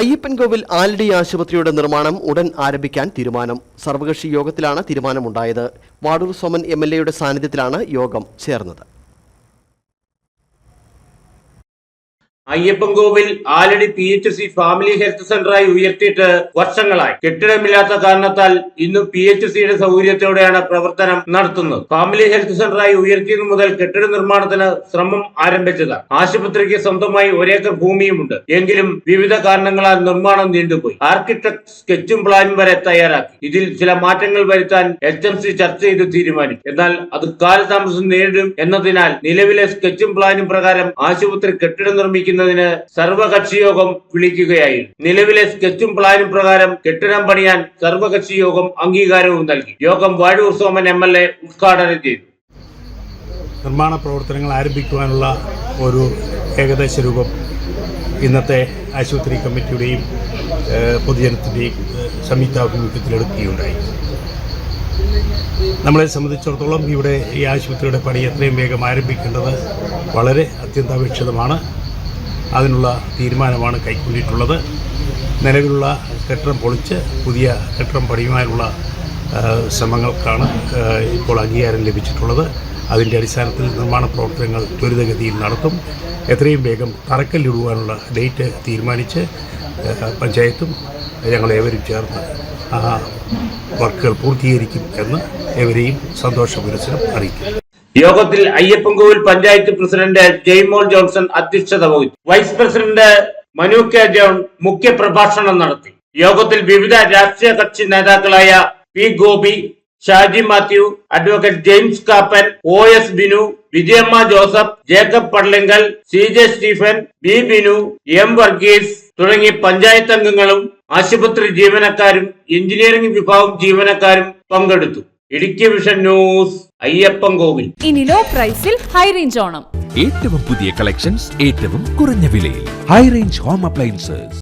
അയ്യപ്പൻകോവിൽ ആലടി ആശുപത്രിയുടെ നിർമ്മാണം ഉടൻ ആരംഭിക്കാൻ തീരുമാനം. സർവകക്ഷി യോഗത്തിലാണ് തീരുമാനമുണ്ടായത്. വാടൂർ സോമൻ എം എൽ എയുടെ സാന്നിധ്യത്തിലാണ് യോഗം ചേർന്നത്. Ayyappancoil Alady P H C family health സെന്ററായി ഉയർത്തിയിട്ട് വർഷങ്ങളായി. കെട്ടിടമില്ലാത്ത കാരണത്താൽ ഇന്നും പി എച്ച് സിയുടെ സൗകര്യത്തോടെയാണ് പ്രവർത്തനം നടത്തുന്നത്. ഫാമിലി ഹെൽത്ത് സെന്ററായി ഉയർത്തിയത് മുതൽ കെട്ടിട നിർമ്മാണത്തിന് ശ്രമം ആരംഭിച്ചതാണ്. ആശുപത്രിക്ക് സ്വന്തമായി ഒരേക്കർ ഭൂമിയുമുണ്ട്. എങ്കിലും വിവിധ കാരണങ്ങളാൽ നിർമ്മാണം നീണ്ടുപോയി. ആർക്കിടെക്ട് സ്കെച്ചും പ്ലാനും വരെ തയ്യാറാക്കി. ഇതിൽ ചില മാറ്റങ്ങൾ വരുത്താൻ എച്ച് എം സി ചർച്ച ചെയ്ത് തീരുമാനിച്ചു. എന്നാൽ അത് കാലതാമസം നേരിടും എന്നതിനാൽ നിലവിലെ സ്കെച്ചും പ്ലാനും പ്രകാരം ആശുപത്രി കെട്ടിടം നിർമ്മിക്കുന്നതിന് സർവകക്ഷി യോഗം വിളിക്കുകയായിരുന്നു നിലവിലെ സ്കെച്ചും പ്ലാനും പ്രകാരം കെട്ടിടം പണിയാൻ സർവകക്ഷി യോഗം അംഗീകാരവും നൽകി. യോഗം Vazhoor Soman M L A ഉദ്ഘാടനം ചെയ്തു. നിർമ്മാണ പ്രവർത്തനങ്ങൾ ആരംഭിക്കുവാനുള്ള ഒരു ഏകദേശ രൂപം ഇന്നത്തെ ആശുപത്രി കമ്മിറ്റിയുടെയും പൊതുജനത്തിന്റെയും സംയുക്താഭിമുഖ്യത്തിലെടുക്കുകയുണ്ടായി. നമ്മളെ സംബന്ധിച്ചിടത്തോളം ഇവിടെ ഈ ആശുപത്രിയുടെ പണി എത്രയും വേഗം ആരംഭിക്കേണ്ടത് വളരെ അത്യന്താപേക്ഷിതമാണ്. അതിനുള്ള തീരുമാനമാണ് കൈക്കൊണ്ടിട്ടുള്ളത്. നിലവിലുള്ള കെട്ടിടം പൊളിച്ച് പുതിയ കെട്ടിടം പണിയുവാനുള്ള ശ്രമങ്ങൾക്കാണ് ഇപ്പോൾ അംഗീകാരം ലഭിച്ചിട്ടുള്ളത്. അതിന്റെ അടിസ്ഥാനത്തിൽ നിർമ്മാണ പ്രവർത്തനങ്ങൾ ത്വരിതഗതിയിൽ നടത്തും. എത്രയും വേഗം തറക്കല്ലിടുവാനുള്ള ഡേറ്റ് തീരുമാനിച്ച് പഞ്ചായത്തും ഞങ്ങളേവരും ചേർന്ന് വർക്കുകൾ പൂർത്തീകരിക്കും എന്ന് ഏവരെയും സന്തോഷപുരസരം അറിയിക്കും യോഗത്തിൽ അയ്യപ്പൻകോവിൽ പഞ്ചായത്ത് പ്രസിഡന്റ് ജെയ്മോൾ ജോൺസൺ അധ്യക്ഷത വഹിച്ചു. Vice president Manu K John മുഖ്യ പ്രഭാഷണം നടത്തി. യോഗത്തിൽ വിവിധ രാഷ്ട്രീയ കക്ഷി നേതാക്കളായ P Gopi Shaji Mathew advocate James Kappan O S Binu Vijayamma Joseph Jacob Pallinkal C J Stephen B Binu M Varghese തുടങ്ങി പഞ്ചായത്ത് അംഗങ്ങളും ആശുപത്രി ജീവനക്കാരും എഞ്ചിനീയറിംഗ് വിഭാഗം ജീവനക്കാരും പങ്കെടുത്തു. ഇടുക്കി വിഷൻ ന്യൂസ് അയ്യപ്പൻകോവിൽ ഇനി ലോ പ്രൈസിൽ ഹൈ റേഞ്ച് ഓണം. ഏറ്റവും പുതിയ കളക്ഷൻസ് ഏറ്റവും കുറഞ്ഞ വിലയിൽ. High range home appliances